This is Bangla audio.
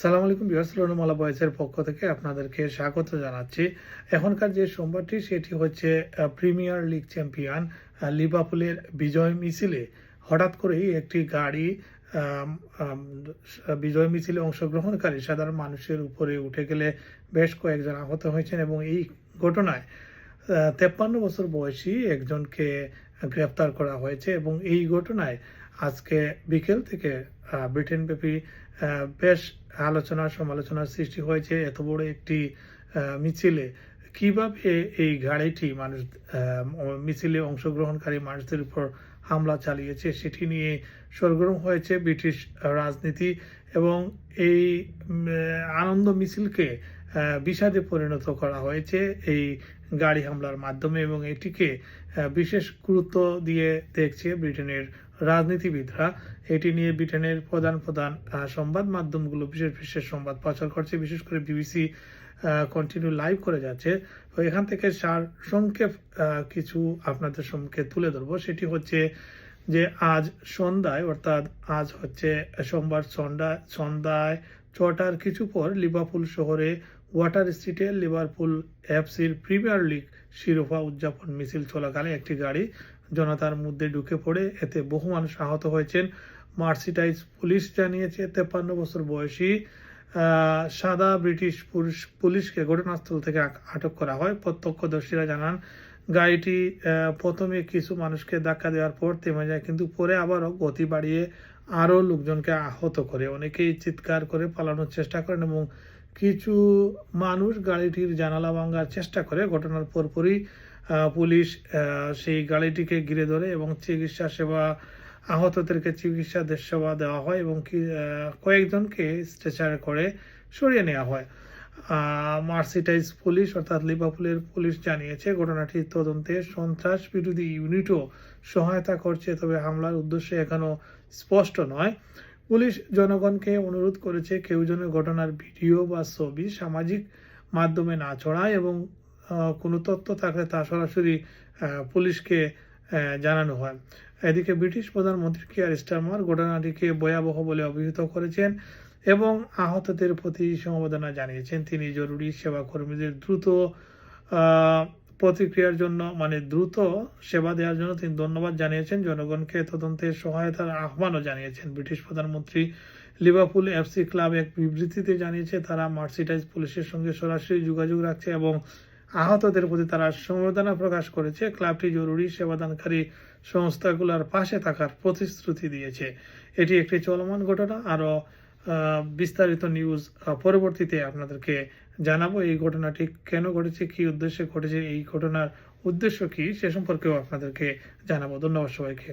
সালাম আলাইকুম বিহাসমালা বয়েসের পক্ষ থেকে আপনাদেরকে স্বাগত জানাচ্ছি। এখনকার যে সোমবারটি, সেটি হচ্ছে প্রিমিয়ার লিগ চ্যাম্পিয়ন লিভারপুলের বিজয় মিছিলে। হঠাৎ করেই একটি গাড়ি বিজয় মিছিলে অংশগ্রহণকারী সাধারণ মানুষের উপরে উঠে গেলে বেশ কয়েকজন আহত হয়েছেন এবং এই ঘটনায় তেপ্পান্ন বছর বয়সী একজনকে গ্রেপ্তার করা হয়েছে এবং এই ঘটনায় আজকে বিকেল থেকে ব্রিটেনব্যাপী বেশ আলোচনা, সমালোচনার সৃষ্টি হয়েছে এত বড় একটি মিছিলে। কীভাবে এই গাড়িটি মানুষ মিছিলে অংশগ্রহণকারী মানুষদের উপর হামলা চালিয়েছে। সেটি নিয়ে সরগরম হয়েছে ব্রিটিশ রাজনীতি এবং এই আনন্দ মিছিলকে বিষাদে পরিণত করা হয়েছে এই গাড়ি হামলার মাধ্যমে এবং এটিকে বিশেষ গুরুত্ব দিয়ে দেখছে ব্রিটেনের রাজনীতিবিদরা। এটি নিয়ে ব্রিটেনের প্রধান প্রধান সংবাদ মাধ্যমগুলো বিশেষ বিশেষ সংবাদ প্রচার করছে। বিশেষ করে বিবিসি কন্টিনিউ লাইভ করে যাচ্ছে। তো এখান থেকে সার সংক্ষেপ কিছু আপনাদের সম্মুখে তুলে ধরবো। সেটি হচ্ছে যে আজ সন্ধ্যায়, অর্থাৎ আজ হচ্ছে সোমবার সন্ধ্যা, সন্ধ্যায় ছটার কিছু পর লিভারপুল শহরে ওয়াটার স্ট্রিটে লিভারপুল এফসির প্রিমিয়ার লিগ শিরোপা উদযাপন মিছিল চলাকালে একটি গাড়ি জনতার মধ্যে ঢুকে পড়ে। এতে বহু মানুষ আহত হয়েছেন। মার্সিটাইজ পুলিশ জানিয়েছে, তেপ্পান্ন বছর বয়সী সাদা ব্রিটিশ পুলিশ পুলিশকে ঘটনাস্থল থেকে আটক করা হয়। প্রত্যক্ষদর্শীরা জানান, গাড়িটি প্রথমে কিছু মানুষকে ধাক্কা দেওয়ার পর থেমে যায়, কিন্তু পরে আবারও গতি বাড়িয়ে আরও লোকজনকে আহত করে। অনেকেই চিৎকার করে পালানোর চেষ্টা করেন এবং কিছু মানুষ গাড়িটির জানালা ভাঙার চেষ্টা করে। ঘটনার পরপরই পুলিশ সেই গাড়িটিকে ঘিরে ধরে এবং চিকিৎসা সেবা আহতদেরকে চিকিৎসা সেবা দেওয়া হয় এবং কয়েকজনকে স্ট্রেচারে করে সরিয়ে নেওয়া হয়। মার্সিটাইজ পুলিশ অর্থাৎ লিভারপুলের পুলিশ জানিয়েছে ঘটনাটির তদন্তে সন্ত্রাস বিরোধী ইউনিটও সহায়তা করছে, তবে হামলার উদ্দেশ্য এখনও স্পষ্ট নয়। পুলিশ জনগণকে অনুরোধ করেছে কেউ যেন ঘটনার ভিডিও বা ছবি সামাজিক মাধ্যমে না ছড়ায় এবং কোনো তথ্য থাকলে তা সরাসরি পুলিশকে জানানো হয়। এদিকে ব্রিটিশ প্রধানমন্ত্রী কিয়ার স্টারমার ঘটনাটিকে ভয়াবহ বলে অভিহিত করেছেন এবং আহতদের প্রতি সমবেদনা জানিয়েছেন। তিনি জরুরি সেবা কর্মীদের দ্রুত প্রতিক্রিয়ার জন্য মানে দ্রুত সেবা দেওয়ার জন্য তিনি ধন্যবাদ জানিয়েছেন। জনগণকে তদন্তের সহায়তার আহ্বানও জানিয়েছেন। ব্রিটিশ প্রধানমন্ত্রী লিভারপুল এফসি ক্লাব এক বিবৃতিতে জানিয়েছে, তারা মার্সিটাইজ পুলিশের সঙ্গে সরাসরি যোগাযোগ রাখছে এবং আহতদের প্রতি তারা সমবেদনা প্রকাশ করেছে। ক্লাবটি জরুরি সেবাদানকারী সংস্থাগুলোর পাশে থাকার প্রতিশ্রুতি দিয়েছে। এটি একটি চলমান ঘটনা। আরও বিস্তারিত নিউজ পরবর্তীতে আপনাদেরকে জানাব এই ঘটনাটি কেন ঘটেছে, কি উদ্দেশ্যে ঘটেছে, এই ঘটনার উদ্দেশ্য কি সে সম্পর্কেও আপনাদেরকে জানাব। ধন্যবাদ সবাইকে।